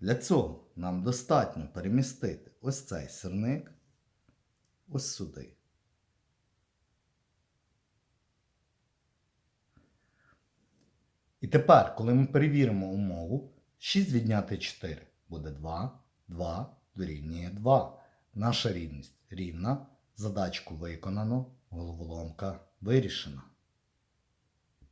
Для цього нам достатньо перемістити ось цей сирник ось сюди. І тепер, коли ми перевіримо умову, 6 відняти 4 буде 2, 2 дорівнює 2. Наша рівність рівна, задачку виконано, головоломка вирішена.